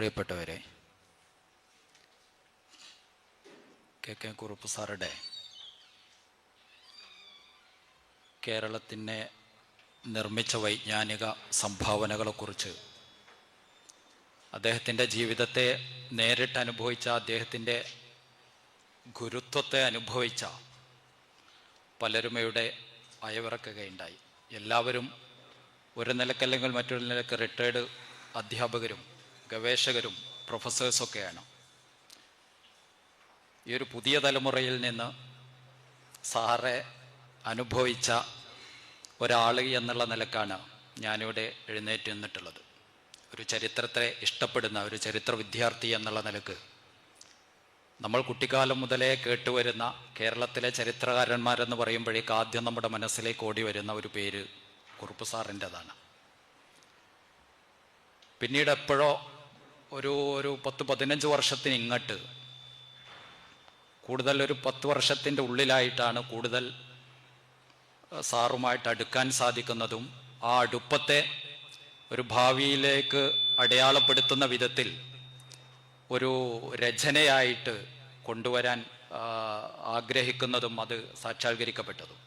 പ്രിയപ്പെട്ടവരെ K K Kurup സാറുടെ കേരളത്തിനെ നിർമ്മിച്ച വൈജ്ഞാനിക സംഭാവനകളെക്കുറിച്ച് അദ്ദേഹത്തിന്റെ ജീവിതത്തെ നേരിട്ട് അനുഭവിച്ച അദ്ദേഹത്തിന്റെ ഗുരുത്വത്തെ അനുഭവിച്ച പലരുമയുടെ അയവിറക്കുകയുണ്ടായി. എല്ലാവരും ഒരു നിലക്കല്ലെങ്കിൽ മറ്റൊരു നിലയ്ക്ക് റിട്ടയർഡ് അധ്യാപകരും ഗവേഷകരും പ്രൊഫസേഴ്സൊക്കെയാണ്. ഈ ഒരു പുതിയ തലമുറയിൽ നിന്ന് സാറെ അനുഭവിച്ച ഒരാൾ എന്നുള്ള നിലക്കാണ് ഞാനിവിടെ എഴുന്നേറ്റ് നിന്നിട്ടുള്ളത്. ഒരു ചരിത്രത്തെ ഇഷ്ടപ്പെടുന്ന ഒരു ചരിത്ര വിദ്യാർത്ഥി എന്നുള്ള നിലയ്ക്ക് നമ്മൾ കുട്ടിക്കാലം മുതലേ കേട്ടുവരുന്ന കേരളത്തിലെ ചരിത്രകാരന്മാരെന്ന് പറയുമ്പോഴേക്ക് ആദ്യം നമ്മുടെ മനസ്സിലേക്ക് ഓടി വരുന്ന ഒരു പേര് കുറുപ്പ് സാറിന്റെതാണ്. പിന്നീട് എപ്പോഴോ ഒരു ഒരു പത്ത് പതിനഞ്ച് വർഷത്തിന് ഇങ്ങോട്ട്. കൂടുതൽ ഒരു പത്ത് വർഷത്തിന്റെ ഉള്ളിലായിട്ടാണ് കൂടുതൽ സാറുമായിട്ട് അടുക്കാൻ സാധിക്കുന്നതും ആ അടുപ്പത്തെ ഒരു ഭാവിയിലേക്ക് അടയാളപ്പെടുത്തുന്ന വിധത്തിൽ ഒരു രചനയായിട്ട് കൊണ്ടുവരാൻ ആഗ്രഹിക്കുന്നതും അത് സാക്ഷാത്കരിക്കപ്പെട്ടതും.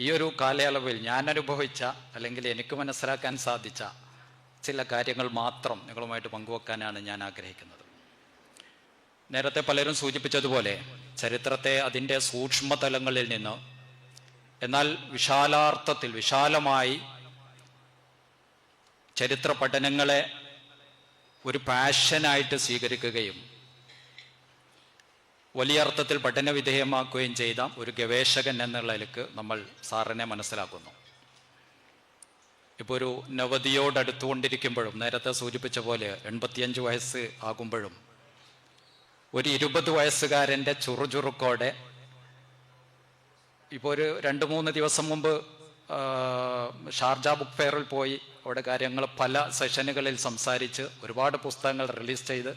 ഈ ഒരു കാലയളവിൽ ഞാൻ അനുഭവിച്ച അല്ലെങ്കിൽ എനിക്ക് മനസ്സിലാക്കാൻ സാധിച്ച ചില കാര്യങ്ങൾ മാത്രം നിങ്ങളുമായിട്ട് പങ്കുവെക്കാനാണ് ഞാൻ ആഗ്രഹിക്കുന്നത്. നേരത്തെ പലരും സൂചിപ്പിച്ചതുപോലെ ചരിത്രത്തെ അതിന്റെ സൂക്ഷ്മതലങ്ങളിൽ നിന്ന് എന്നാൽ വിശാലാർത്ഥത്തിൽ വിശാലമായി ചരിത്ര പഠനങ്ങളെ ഒരു പാഷനായിട്ട് സ്വീകരിക്കുകയും വലിയ അർത്ഥത്തിൽ പഠന വിധേയമാക്കുകയും ചെയ്ത ഒരു ഗവേഷകൻ എന്നുള്ള നിലയ്ക്ക് നമ്മൾ സാറിനെ മനസ്സിലാക്കുന്നു. ഇപ്പോൾ ഒരു നവതിയോടടുത്തുകൊണ്ടിരിക്കുമ്പോഴും നേരത്തെ സൂചിപ്പിച്ച പോലെ എൺപത്തിയഞ്ച് വയസ്സ് ആകുമ്പോഴും ഒരു ഇരുപത് വയസ്സുകാരന്റെ ചുറുചുറുക്കോടെ ഇപ്പോൾ ഒരു രണ്ട് മൂന്ന് ദിവസം മുമ്പ് ഷാർജ ബുക്ക് ഫെയറിൽ പോയി അവിടെ കാര്യങ്ങൾ പല സെഷനുകളിൽ സംസാരിച്ച് ഒരുപാട് പുസ്തകങ്ങൾ റിലീസ് ചെയ്ത്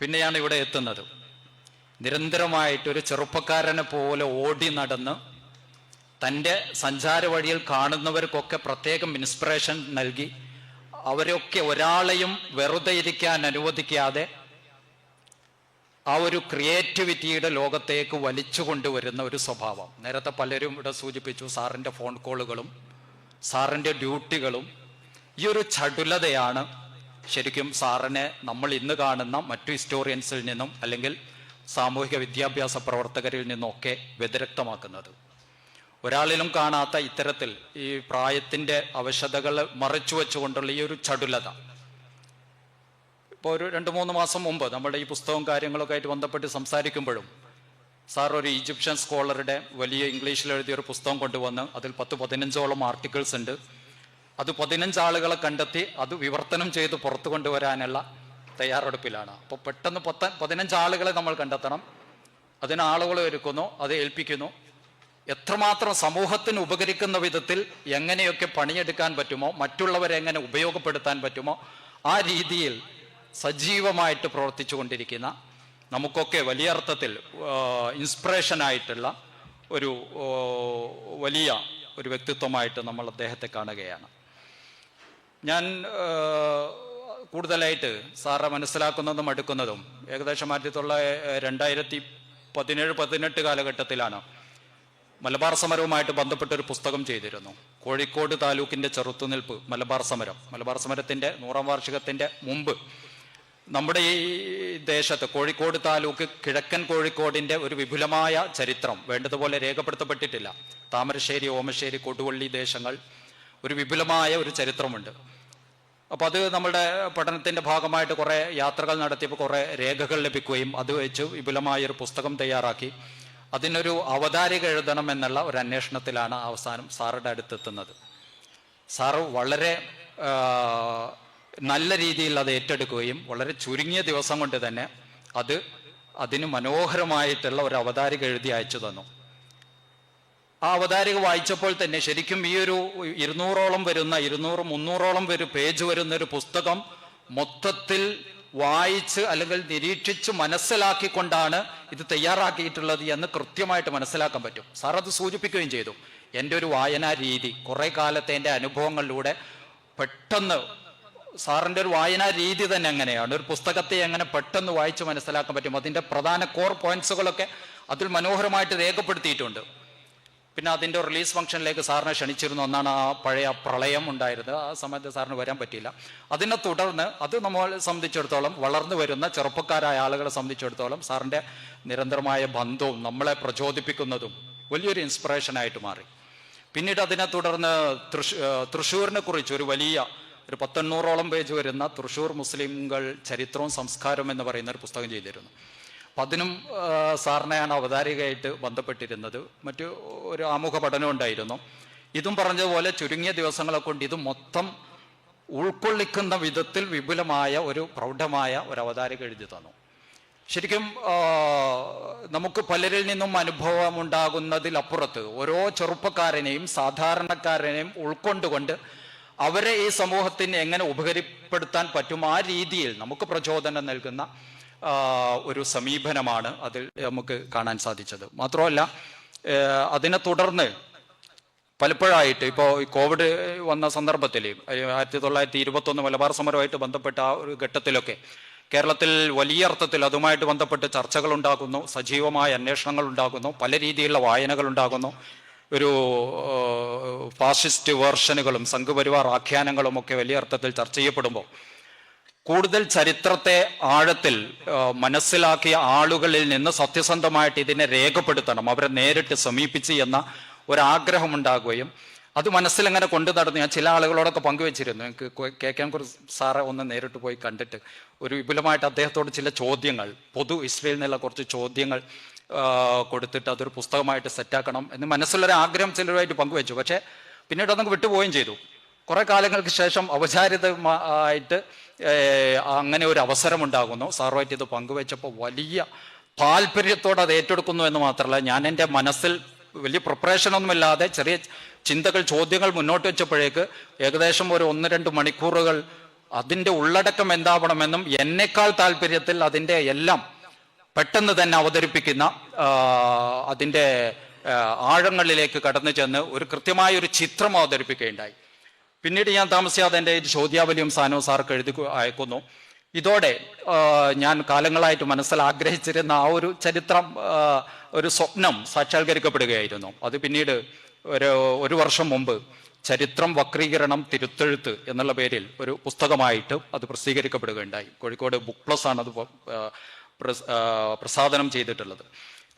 പിന്നെയാണ് ഇവിടെ എത്തുന്നത്. നിരന്തരമായിട്ട് ഒരു ചെറുപ്പക്കാരനെ പോലെ ഓടി നടന്ന് തന്റെ സഞ്ചാര വഴിയിൽ കാണുന്നവർക്കൊക്കെ പ്രത്യേകം ഇൻസ്പിറേഷൻ നൽകി. അവരൊക്കെ ഒരാളെയും വെറുതെ ഇരിക്കാൻ അനുവദിക്കാതെ ആ ഒരു ക്രിയേറ്റിവിറ്റിയുടെ ലോകത്തേക്ക് വലിച്ചു കൊണ്ടുവരുന്ന ഒരു സ്വഭാവം. നേരത്തെ പലരും ഇവിടെ സൂചിപ്പിച്ചു സാറിന്റെ ഫോൺ കോളുകളും സാറിന്റെ ഡ്യൂട്ടികളും ഈ ഒരു ചടുലതയാണ് ശരിക്കും സാറിനെ നമ്മൾ ഇന്ന് കാണുന്ന മറ്റു ഹിസ്റ്റോറിയൻസിൽ നിന്നും അല്ലെങ്കിൽ സാമൂഹിക വിദ്യാഭ്യാസ പ്രവർത്തകരിൽ നിന്നൊക്കെ വ്യതിരക്തമാക്കുന്നത്. ഒരാളിലും കാണാത്ത ഇത്തരത്തിൽ ഈ പ്രായത്തിന്റെ അവശതകൾ മറച്ചു വെച്ചുകൊണ്ടുള്ള ഈ ഒരു ചടുലത. ഇപ്പോൾ ഒരു രണ്ട് മൂന്ന് മാസം മുമ്പ് നമ്മുടെ ഈ പുസ്തകവും കാര്യങ്ങളൊക്കെ ആയിട്ട് ബന്ധപ്പെട്ട് സംസാരിക്കുമ്പോഴും സാർ ഒരു ഈജിപ്ഷ്യൻ സ്കോളറുടെ വലിയ ഇംഗ്ലീഷിൽ എഴുതിയ ഒരു പുസ്തകം കൊണ്ടുവന്ന് അതിൽ പത്ത് പതിനഞ്ചോളം ആർട്ടിക്കിൾസ് ഉണ്ട്. അത് പതിനഞ്ച് ആളുകളെ കണ്ടെത്തി അത് വിവർത്തനം ചെയ്ത് പുറത്തു കൊണ്ടുവരാനുള്ള തയ്യാറെടുപ്പിലാണ്. അപ്പോൾ പെട്ടെന്ന് പത്ത് പതിനഞ്ച് ആളുകളെ നമ്മൾ കണ്ടെത്തണം. അതിന് ആളുകളെ ഒരുക്കുന്നു അത് ഏൽപ്പിക്കുന്നു. എത്രമാത്രം സമൂഹത്തിന് ഉപകരിക്കുന്ന വിധത്തിൽ എങ്ങനെയൊക്കെ പണിയെടുക്കാൻ പറ്റുമോ മറ്റുള്ളവരെ എങ്ങനെ ഉപയോഗപ്പെടുത്താൻ പറ്റുമോ ആ രീതിയിൽ സജീവമായിട്ട് പ്രവർത്തിച്ചു കൊണ്ടിരിക്കുന്ന നമുക്കൊക്കെ വലിയ അർത്ഥത്തിൽ ഇൻസ്പിറേഷൻ ആയിട്ടുള്ള ഒരു വലിയ ഒരു വ്യക്തിത്വമായിട്ട് നമ്മൾ അദ്ദേഹത്തെ കാണുകയാണ്. ഞാൻ കൂടുതലായിട്ട് സാറെ മനസ്സിലാക്കുന്നതും അടുക്കുന്നതും ഏകദേശം ആയിരത്തി തൊള്ളായിരത്തി രണ്ടായിരത്തി പതിനേഴ് പതിനെട്ട് കാലഘട്ടത്തിലാണ് മലബാർ സമരവുമായിട്ട് ബന്ധപ്പെട്ട ഒരു പുസ്തകം ചെയ്തിരുന്നു. കോഴിക്കോട് താലൂക്കിന്റെ ചെറുത്തുനിൽപ്പ് മലബാർ സമരം. മലബാർ സമരത്തിന്റെ നൂറാം വാർഷികത്തിന്റെ മുമ്പ് നമ്മുടെ ഈ ദേശത്ത് കോഴിക്കോട് താലൂക്ക് കിഴക്കൻ കോഴിക്കോടിന്റെ ഒരു വിപുലമായ ചരിത്രം വേണ്ടതുപോലെ രേഖപ്പെടുത്തപ്പെട്ടിട്ടില്ല. താമരശ്ശേരി ഓമശ്ശേരി കൊടുവള്ളി ദേശങ്ങൾ ഒരു വിപുലമായ ഒരു ചരിത്രമുണ്ട്. അപ്പോൾ അത് നമ്മുടെ പഠനത്തിന്റെ ഭാഗമായിട്ട് കുറേ യാത്രകൾ നടത്തിയപ്പോൾ കുറേ രേഖകൾ ലഭിക്കുകയും അത് വെച്ച് വിപുലമായ ഒരു പുസ്തകം തയ്യാറാക്കി. അതിനൊരു അവതാരിക എഴുതണം എന്നുള്ള ഒരു അന്വേഷണത്തിലാണ് അവസാനം സാറുടെ അടുത്തെത്തുന്നത്. സാറ് വളരെ നല്ല രീതിയിൽ അത് ഏറ്റെടുക്കുകയും വളരെ ചുരുങ്ങിയ ദിവസം കൊണ്ട് തന്നെ അത് അതിന് മനോഹരമായിട്ടുള്ള ഒരു അവതാരിക എഴുതി അയച്ചു തന്നു. ആ അവതാരിക വായിച്ചപ്പോൾ തന്നെ ശരിക്കും ഈ ഒരു ഇരുന്നൂറോളം വരുന്ന ഇരുന്നൂറ് മുന്നൂറോളം പേര് പേജ് വരുന്ന ഒരു പുസ്തകം മൊത്തത്തിൽ വായിച്ച് അല്ലെങ്കിൽ നിരീക്ഷിച്ച് മനസ്സിലാക്കിക്കൊണ്ടാണ് ഇത് തയ്യാറാക്കിയിട്ടുള്ളത് എന്ന് കൃത്യമായിട്ട് മനസ്സിലാക്കാൻ പറ്റും. സാർ അത് സൂചിപ്പിക്കുകയും ചെയ്തു. എന്റെ ഒരു വായനാ രീതി കുറേ കാലത്തെ എന്റെ അനുഭവങ്ങളിലൂടെ പെട്ടെന്ന് സാറിന്റെ ഒരു വായനാ രീതി തന്നെ അങ്ങനെയാണ്. ഒരു പുസ്തകത്തെ എങ്ങനെ പെട്ടെന്ന് വായിച്ച് മനസ്സിലാക്കാൻ പറ്റും. അതിന്റെ പ്രധാന കോർ പോയിന്റ്സുകളൊക്കെ അതിൽ മനോഹരമായിട്ട് രേഖപ്പെടുത്തിയിട്ടുണ്ട്. പിന്നെ അതിന്റെ റിലീസ് ഫംഗ്ഷനിലേക്ക് സാറിനെ ക്ഷണിച്ചിരുന്നു ഒന്നാണ് ആ പഴയ പ്രളയം ഉണ്ടായിരുന്നത്. ആ സമയത്ത് സാറിന് വരാൻ പറ്റിയില്ല. അതിനെ തുടർന്ന് അത് നമ്മളെ സംബന്ധിച്ചിടത്തോളം വളർന്നു വരുന്ന ചെറുപ്പക്കാരായ ആളുകളെ സംബന്ധിച്ചിടത്തോളം സാറിന്റെ നിരന്തരമായ ബന്ധവും നമ്മളെ പ്രചോദിപ്പിക്കുന്നതും വലിയൊരു ഇൻസ്പിറേഷനായിട്ട് മാറി. പിന്നീട് അതിനെ തുടർന്ന് തൃശ് തൃശ്ശൂരിനെ കുറിച്ച് ഒരു വലിയ ഒരു പത്തെണ്ണൂറോളം പേജ് വരുന്ന തൃശ്ശൂർ മുസ്ലിംകൾ ചരിത്രവും സംസ്കാരവും എന്ന് പറയുന്ന ഒരു പുസ്തകം ചെയ്തിരുന്നു. അതിനും ആ, സാറിനെയാണ് അവതാരികയായിട്ട് ബന്ധപ്പെട്ടിരുന്നത്. മറ്റു ഒരു ആമുഖ പഠനം ഉണ്ടായിരുന്നു. ഇതും പറഞ്ഞതുപോലെ ചുരുങ്ങിയ ദിവസങ്ങളെ കൊണ്ട് ഇത് മൊത്തം ഉൾക്കൊള്ളിക്കുന്ന വിധത്തിൽ വിപുലമായ ഒരു പ്രൗഢമായ ഒരു അവതാരിക എഴുതി തന്നു. ശരിക്കും നമുക്ക് പലരിൽ നിന്നും അനുഭവം ഉണ്ടാകുന്നതിലപ്പുറത്ത് ഓരോ ചെറുപ്പക്കാരനെയും സാധാരണക്കാരനെയും ഉൾക്കൊണ്ടുകൊണ്ട് അവരെ ഈ സമൂഹത്തിന് എങ്ങനെ ഉപകരിപ്പെടുത്താൻ പറ്റും ആ രീതിയിൽ നമുക്ക് പ്രചോദനം നൽകുന്ന ഒരു സമീപനമാണ് അതിൽ നമുക്ക് കാണാൻ സാധിച്ചത്. മാത്രമല്ല അതിനെ തുടർന്ന് പലപ്പോഴായിട്ട് ഇപ്പോൾ കോവിഡ് വന്ന സന്ദർഭത്തിൽ ആയിരത്തി തൊള്ളായിരത്തി ഇരുപത്തൊന്ന് മലബാർ സമരവുമായിട്ട് ബന്ധപ്പെട്ട ആ ഒരു ഘട്ടത്തിലൊക്കെ കേരളത്തിൽ വലിയ അർത്ഥത്തിൽ അതുമായിട്ട് ബന്ധപ്പെട്ട് ചർച്ചകൾ ഉണ്ടാകുന്നു സജീവമായ അന്വേഷണങ്ങൾ ഉണ്ടാകുന്നു പല രീതിയിലുള്ള വായനകൾ ഉണ്ടാകുന്നു. ഒരു ഫാസിസ്റ്റ് വേർഷനുകളും സംഘപരിവാർ ആഖ്യാനങ്ങളും ഒക്കെ വലിയ അർത്ഥത്തിൽ ചർച്ച ചെയ്യപ്പെടുമ്പോൾ കൂടുതൽ ചരിത്രത്തെ ആഴത്തിൽ മനസ്സിലാക്കിയ ആളുകളിൽ നിന്ന് സത്യസന്ധമായിട്ട് ഇതിനെ രേഖപ്പെടുത്തണം. അവരെ നേരിട്ട് സമീപിച്ച് എന്ന ഒരാഗ്രഹം ഉണ്ടാകുകയും അത് മനസ്സിലങ്ങനെ കൊണ്ടു നടന്നു. ഞാൻ ചില ആളുകളോടൊക്കെ പങ്കുവെച്ചിരുന്നു. എനിക്ക് കെ കെ കുറിച്ച് സാറെ ഒന്ന് നേരിട്ട് പോയി കണ്ടിട്ട്. ഒരു വിപുലമായിട്ട് അദ്ദേഹത്തോട് ചില ചോദ്യങ്ങൾ പൊതു ഇസ്രയേലിൽ നിന്നുള്ള കുറച്ച് ചോദ്യങ്ങൾ കൊടുത്തിട്ട് അതൊരു പുസ്തകമായിട്ട് സെറ്റാക്കണം എന്ന് മനസ്സിലൊരു ആഗ്രഹം ചിലരുമായിട്ട് പങ്കുവെച്ചു. പക്ഷേ പിന്നീട് അതങ്ങ് വിട്ടുപോവുകയും ചെയ്തു. കുറേ കാലങ്ങൾക്ക് ശേഷം ഔപചാരികമായിട്ട് ഏഹ്, അങ്ങനെ ഒരു അവസരം ഉണ്ടാകുന്നു സാറുമായിട്ട് ഇത് പങ്കുവെച്ചപ്പോൾ വലിയ താല്പര്യത്തോടെ അത് ഏറ്റെടുക്കുന്നു എന്ന് മാത്രമല്ല ഞാൻ എന്റെ മനസ്സിൽ വലിയ പ്രിപ്പറേഷൻ ഒന്നുമില്ലാതെ ചെറിയ ചിന്തകൾ ചോദ്യങ്ങൾ മുന്നോട്ട് വെച്ചപ്പോഴേക്ക് ഏകദേശം ഒരു ഒന്ന് രണ്ട് മണിക്കൂറുകൾ അതിന്റെ ഉള്ളടക്കം എന്താവണമെന്നും എന്നേക്കാൾ താല്പര്യത്തിൽ അതിന്റെ എല്ലാം പെട്ടെന്ന് തന്നെ അവതരിപ്പിക്കുന്ന അതിന്റെ ആഴങ്ങളിലേക്ക് കടന്നു ചെന്ന് ഒരു കൃത്യമായ ഒരു ചിത്രം അവതരിപ്പിക്കുകയുണ്ടായി. പിന്നീട് ഞാൻ താമസിയാതെ എന്റെ ചോദ്യാവലിയും സാനോ സാർക്ക് എഴുതി അയക്കുന്നു. ഇതോടെ ഞാൻ കാലങ്ങളായിട്ട് മനസ്സിൽ ആഗ്രഹിച്ചിരുന്ന ആ ഒരു ചരിത്രം ഒരു സ്വപ്നം സാക്ഷാത്കരിക്കപ്പെടുകയായിരുന്നു. അത് പിന്നീട് ഒരു ഒരു വർഷം മുമ്പ് ചരിത്രം വക്രീകരണം തിരുത്തെഴുത്ത് എന്നുള്ള പേരിൽ ഒരു പുസ്തകമായിട്ട് അത് പ്രസിദ്ധീകരിക്കപ്പെടുകയുണ്ടായി. കോഴിക്കോട് ബുക്ക് പ്ലസ് ആണ് അത് പ്രസാദനം ചെയ്തിട്ടുള്ളത്.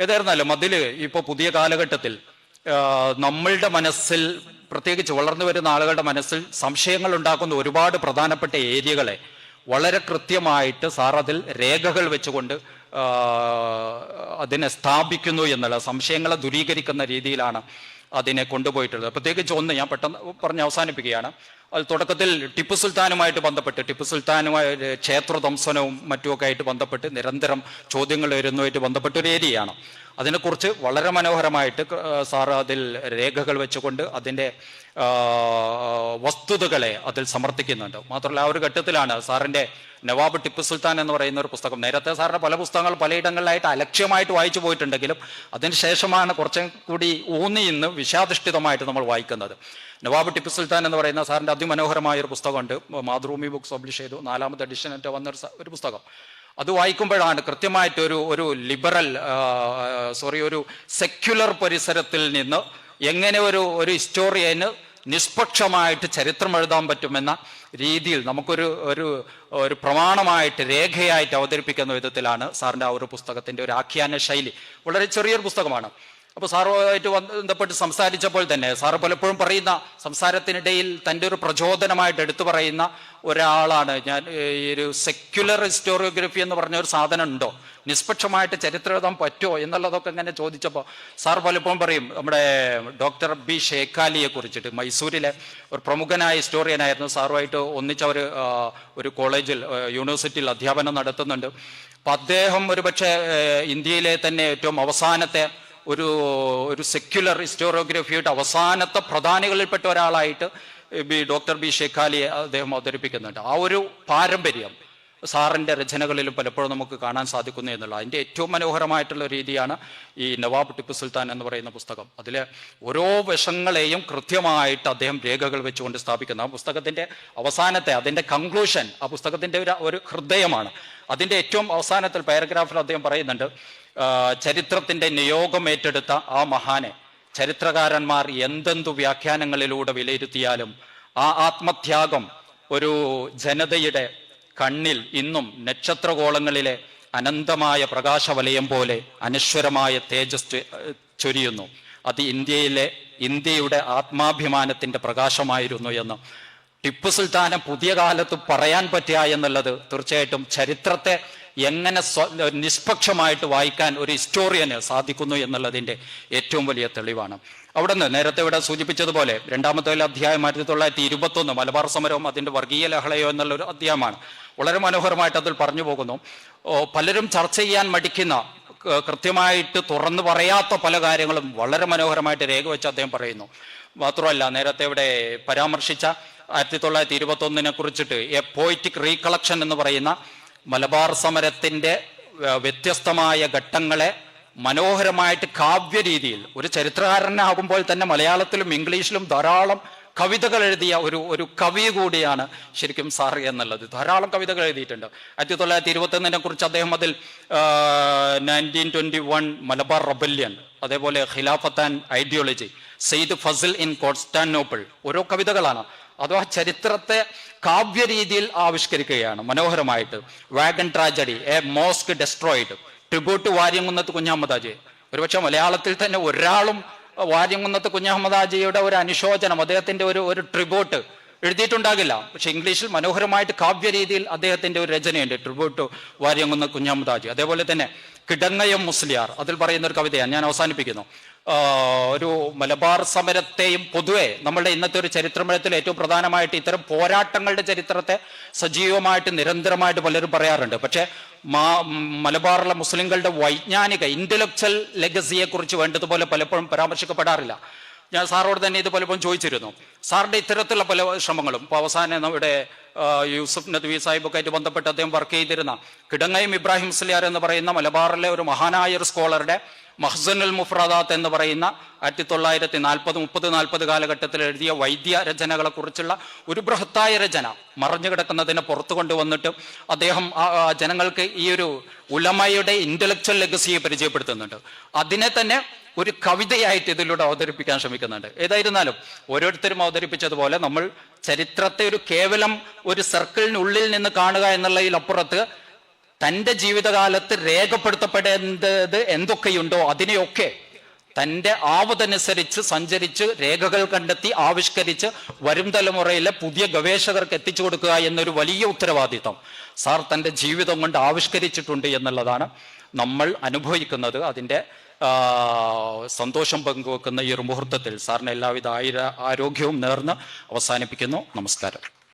ഏതായിരുന്നാലും അതിൽ ഇപ്പോൾ പുതിയ കാലഘട്ടത്തിൽ നമ്മളുടെ മനസ്സിൽ പ്രത്യേകിച്ച് വളർന്നു വരുന്ന ആളുകളുടെ മനസ്സിൽ സംശയങ്ങൾ ഉണ്ടാക്കുന്ന ഒരുപാട് പ്രധാനപ്പെട്ട ഏരിയകളെ വളരെ കൃത്യമായിട്ട് സാർ അതിൽ രേഖകൾ വെച്ചുകൊണ്ട് അതിനെ സ്ഥാപിക്കുന്നു എന്നുള്ള സംശയങ്ങളെ ദുരീകരിക്കുന്ന രീതിയിലാണ് അതിനെ കൊണ്ടുപോയിട്ടുള്ളത്. പ്രത്യേകിച്ച് ഒന്ന് ഞാൻ പെട്ടെന്ന് പറഞ്ഞ് അവസാനിപ്പിക്കുകയാണ്. അത് തുടക്കത്തിൽ ടിപ്പു സുൽത്താനുമായിട്ട് ബന്ധപ്പെട്ട് ടിപ്പു സുൽത്താനുമായി ക്ഷേത്ര ധംസനവും മറ്റുമൊക്കെ ആയിട്ട് ബന്ധപ്പെട്ട് നിരന്തരം ചോദ്യങ്ങൾ വരുന്നതുമായിട്ട് ബന്ധപ്പെട്ട ഒരു ഏരിയയാണ്. അതിനെക്കുറിച്ച് വളരെ മനോഹരമായിട്ട് സാർ അതിൽ രേഖകൾ വെച്ചുകൊണ്ട് അതിന്റെ വസ്തുതകളെ അതിൽ സമർത്ഥിക്കുന്നുണ്ട്. മാത്രമല്ല ആ ഒരു ഘട്ടത്തിലാണ് സാറിന്റെ നവാബ് ടിപ്പു സുൽത്താൻ എന്ന് പറയുന്ന ഒരു പുസ്തകം. നേരത്തെ സാറിന്റെ പല പുസ്തകങ്ങൾ പലയിടങ്ങളിലായിട്ട് അലക്ഷ്യമായിട്ട് വായിച്ചു പോയിട്ടുണ്ടെങ്കിലും അതിനുശേഷമാണ് കുറച്ചും കൂടി ഊന്നി ഇന്ന് വിഷാധിഷ്ഠിതമായിട്ട് നമ്മൾ വായിക്കുന്നത്. നവാബ് ടിപ്പു സുൽത്താൻ എന്ന് പറയുന്ന സാറിന്റെ അതിമനോഹരമായ ഒരു പുസ്തകമുണ്ട്. മാതൃഭൂമി ബുക്സ് പബ്ലിഷ് ചെയ്തു. നാലാമത്തെ എഡിഷൻ എന്റെ വന്ന ഒരു പുസ്തകം. അത് വായിക്കുമ്പോഴാണ് കൃത്യമായിട്ട് ഒരു ഒരു ലിബറൽ സോറി ഒരു സെക്യുലർ പരിസരത്തിൽ നിന്ന് എങ്ങനെ ഒരു ഒരു ഹിസ്റ്റോറിയന് നിഷ്പക്ഷമായിട്ട് ചരിത്രം എഴുതാൻ പറ്റുമെന്ന രീതിയിൽ നമുക്കൊരു ഒരു ഒരു പ്രമാണമായിട്ട് രേഖയായിട്ട് അവതരിപ്പിക്കുന്ന വിധത്തിലാണ് സാറിന്റെ ആ ഒരു പുസ്തകത്തിന്റെ ഒരു ആഖ്യാന ശൈലി വളരെ ചെറിയൊരു പുസ്തകമാണ്. അപ്പോൾ സാറുമായിട്ട് ബന്ധപ്പെട്ട് സംസാരിച്ചപ്പോൾ തന്നെ സാറ് പലപ്പോഴും പറയുന്ന സംസാരത്തിനിടയിൽ തന്റെ ഒരു പ്രചോദനമായിട്ട് എടുത്തു പറയുന്ന ഒരാളാണ്. ഞാൻ ഈ ഒരു സെക്യുലർ ഹിസ്റ്റോറിയോഗ്രഫി എന്ന് പറഞ്ഞ ഒരു സാധനം ഉണ്ടോ നിഷ്പക്ഷമായിട്ട് ചരിത്രം എഴുതാൻ പറ്റുമോ എന്നുള്ളതൊക്കെ ഇങ്ങനെ ചോദിച്ചപ്പോൾ സാർ പലപ്പോഴും പറയും നമ്മുടെ ഡോക്ടർ ബി ഷേഖാലിയെ കുറിച്ചിട്ട് മൈസൂരിലെ ഒരു പ്രമുഖനായ ഹിസ്റ്റോറിയനായിരുന്നു സാറുമായിട്ട് ഒന്നിച്ച ഒരു ഒരു കോളേജിൽ യൂണിവേഴ്സിറ്റിയിൽ അധ്യാപനം നടത്തുന്നുണ്ട്. അപ്പം അദ്ദേഹം ഒരുപക്ഷെ ഇന്ത്യയിലെ തന്നെ ഏറ്റവും അവസാനത്തെ ഒരു ഒരു സെക്യുലർ ഹിസ്റ്റോറിയോഗ്രഫിയുടെ അവസാനത്തെ പ്രധാനികളിൽപ്പെട്ട ഒരാളായിട്ട് ബി ഡോക്ടർ ബി ഷേഖാലിയെ അദ്ദേഹം അവതരിപ്പിക്കുന്നുണ്ട്. ആ ഒരു പാരമ്പര്യം സാറിന്റെ രചനകളിലും പലപ്പോഴും നമുക്ക് കാണാൻ സാധിക്കുന്നു എന്നുള്ള അതിന്റെ ഏറ്റവും മനോഹരമായിട്ടുള്ള രീതിയാണ് ഈ നവാബ് ടിപ്പു സുൽത്താൻ എന്ന് പറയുന്ന പുസ്തകം. അതിൽ ഓരോ വശങ്ങളെയും കൃത്യമായിട്ട് അദ്ദേഹം രേഖകൾ വെച്ചുകൊണ്ട് സ്ഥാപിക്കുന്ന. ആ പുസ്തകത്തിന്റെ അവസാനത്തെ അതിന്റെ കൺക്ലൂഷൻ ആ പുസ്തകത്തിന്റെ ഒരു ഒരു ഹൃദയമാണ്. അതിന്റെ ഏറ്റവും അവസാനത്തിൽ പാരഗ്രാഫിൽ അദ്ദേഹം പറയുന്നുണ്ട് ആ, ചരിത്രത്തിന്റെ നിയോഗം ഏറ്റെടുത്ത ആ മഹാനെ ചരിത്രകാരന്മാർ എന്തെന്തു വ്യാഖ്യാനങ്ങളിലൂടെ വിലയിരുത്തിയാലും ആ ആത്മത്യാഗം ഒരു ജനതയുടെ കണ്ണിൽ ഇന്നും നക്ഷത്രകോളങ്ങളിലെ അനന്തമായ പ്രകാശവലയം പോലെ അനശ്വരമായ തേജസ് ചൊരിയുന്നു. അത് ഇന്ത്യയിലെ ഇന്ത്യയുടെ ആത്മാഭിമാനത്തിന്റെ പ്രകാശമായിരുന്നു എന്ന്. ടിപ്പു സുൽത്താനെ പുതിയ കാലത്ത് പറയാൻ പറ്റുക എന്നുള്ളത് തീർച്ചയായിട്ടും ചരിത്രത്തെ എങ്ങനെ നിഷ്പക്ഷമായിട്ട് വായിക്കാൻ ഒരു ഹിസ്റ്റോറിയന് സാധിക്കുന്നു എന്നുള്ളതിന്റെ ഏറ്റവും വലിയ തെളിവാണ്. അവിടെ നിന്ന് നേരത്തെ ഇവിടെ സൂചിപ്പിച്ചതുപോലെ രണ്ടാമത്തെ അധ്യായം ആയിരത്തി തൊള്ളായിരത്തി ഇരുപത്തൊന്ന് മലബാർ സമരവും അതിന്റെ വർഗീയ ലഹളയോ എന്നുള്ളൊരു അധ്യായമാണ്. വളരെ മനോഹരമായിട്ട് അതിൽ പറഞ്ഞു പോകുന്നു. പലരും ചർച്ച ചെയ്യാൻ മടിക്കുന്ന കൃത്യമായിട്ട് തുറന്നു പറയാത്ത പല കാര്യങ്ങളും വളരെ മനോഹരമായിട്ട് രേഖവെച്ച് അദ്ദേഹം പറയുന്നു. മാത്രമല്ല നേരത്തെ ഇവിടെ പരാമർശിച്ച ആയിരത്തി തൊള്ളായിരത്തി ഇരുപത്തി ഒന്നിനെ കുറിച്ചിട്ട് എ പോയിറ്റിക് റീകളക്ഷൻ എന്ന് പറയുന്ന മലബാർ സമരത്തിന്റെ വ്യത്യസ്തമായ ഘട്ടങ്ങളെ മനോഹരമായിട്ട് കാവ്യ രീതിയിൽ ഒരു ചരിത്രകാരനാകുമ്പോൾ തന്നെ മലയാളത്തിലും ഇംഗ്ലീഷിലും ധാരാളം കവിതകൾ എഴുതിയ ഒരു ഒരു കവി കൂടിയാണ് ശരിക്കും സാർ എന്നുള്ളത്. ധാരാളം കവിതകൾ എഴുതിയിട്ടുണ്ട്. ആയിരത്തി തൊള്ളായിരത്തി ഇരുപത്തൊന്നിനെ കുറിച്ച് അദ്ദേഹം അതിൽ nineteen twenty one Malabar rebellion അതേപോലെ Khilafat and ideology Sayyid Fazal in Constantinople ഓരോ കവിതകളാണ്. അഥവാ ചരിത്രത്തെ കാവ്യ രീതിയിൽ ആവിഷ്കരിക്കുകയാണ് മനോഹരമായിട്ട്. Wagon tragedy a mosque destroyed tribute Variyamkunnath Kunjahammad Haji. ഒരുപക്ഷെ മലയാളത്തിൽ തന്നെ ഒരാളും വാര്യംകുന്നത്ത് കുഞ്ഞഹമ്മദാജിയുടെ ഒരു അനുശോചനം അദ്ദേഹത്തിന്റെ ഒരു ഒരു ട്രിബ്യൂട്ട് എഴുതിയിട്ടുണ്ടാകില്ല. പക്ഷെ ഇംഗ്ലീഷിൽ മനോഹരമായിട്ട് കാവ്യ രീതിയിൽ അദ്ദേഹത്തിന്റെ ഒരു രചനയുണ്ട് ട്രിബ്യൂട്ട് വാര്യംകുന്ന കുഞ്ഞഹമ്മദാജി. അതേപോലെ തന്നെ കിടങ്ങയം മുസ്ലിയാർ അതിൽ പറയുന്ന ഒരു കവിതയാണ് ഞാൻ അവസാനിപ്പിക്കുന്നു. ഒരു മലബാർ സമരത്തെയും പൊതുവെ നമ്മളുടെ ഇന്നത്തെ ഒരു ചരിത്രമരത്തിൽ ഏറ്റവും പ്രധാനമായിട്ട് ഇത്തരം പോരാട്ടങ്ങളുടെ ചരിത്രത്തെ സജീവമായിട്ട് നിരന്തരമായിട്ട് പലരും പറയാറുണ്ട്. പക്ഷേ മാ മലബാറിലെ മുസ്ലിങ്ങളുടെ വൈജ്ഞാനിക ഇന്റലക്ച്വൽ ലെഗസിയെ കുറിച്ച് വേണ്ടതുപോലെ പലപ്പോഴും പരാമർശിക്കപ്പെടാറില്ല. ഞാൻ സാറോട് തന്നെ ഇത് പലപ്പോഴും ചോദിച്ചിരുന്നു. സാറിന്റെ ഇത്തരത്തിലുള്ള പല ശ്രമങ്ങളും ഇപ്പോൾ അവസാനം നമ്മുടെ യൂസഫ് നദ്വി സാഹിബൊക്കെ ആയിട്ട് ബന്ധപ്പെട്ട് അദ്ദേഹം വർക്ക് ചെയ്തിരുന്ന കിടങ്ങയും ഇബ്രാഹിം മുസ്ലിയാർ എന്ന് പറയുന്ന മലബാറിലെ ഒരു മഹാനായ ഒരു സ്കോളറുടെ മഹ്സനുൽ മുഫ്രദാത്ത് എന്ന് പറയുന്ന ആയിരത്തി തൊള്ളായിരത്തി നാൽപ്പത് മുപ്പത് നാൽപ്പത് കാലഘട്ടത്തിൽ എഴുതിയ വൈദ്യ രചനകളെ കുറിച്ചുള്ള ഒരു ബൃഹത്തായ രചന മറഞ്ഞു കിടക്കുന്നതിനെ പുറത്തു കൊണ്ടുവന്നിട്ട് അദ്ദേഹം ജനങ്ങൾക്ക് ഈ ഒരു ഉലമയുടെ ഇന്റലക്ച്വൽ ലെഗസിയെ പരിചയപ്പെടുത്തുന്നുണ്ട്. അതിനെ തന്നെ ഒരു കവിതയായിട്ട് ഇതിലൂടെ അവതരിപ്പിക്കാൻ ശ്രമിക്കുന്നുണ്ട്. ഏതായിരുന്നാലും ഓരോരുത്തരും അവതരിപ്പിച്ചതുപോലെ നമ്മൾ ചരിത്രത്തെ ഒരു കേവലം ഒരു സർക്കിളിനുള്ളിൽ നിന്ന് കാണുക എന്നുള്ളതിലപ്പുറത്ത് തന്റെ ജീവിതകാലത്ത് രേഖപ്പെടുത്തപ്പെടേണ്ടത് എന്തൊക്കെയുണ്ടോ അതിനെയൊക്കെ തന്റെ ആവതനുസരിച്ച് സഞ്ചരിച്ച് രേഖകൾ കണ്ടെത്തി ആവിഷ്കരിച്ച് വരും തലമുറയിലെ പുതിയ ഗവേഷകർക്ക് എത്തിച്ചു കൊടുക്കുക എന്നൊരു വലിയ ഉത്തരവാദിത്വം സാർ തന്റെ ജീവിതം കൊണ്ട് ആവിഷ്കരിച്ചിട്ടുണ്ട് എന്നുള്ളതാണ് നമ്മൾ അനുഭവിക്കുന്നത്. അതിന്റെ സന്തോഷം പങ്കുവെക്കുന്ന ഈ ഒരു മുഹൂർത്തത്തിൽ സാറിന് എല്ലാവിധ ആയിര ആരോഗ്യവും നേർന്ന് അവസാനിപ്പിക്കുന്നു. നമസ്കാരം.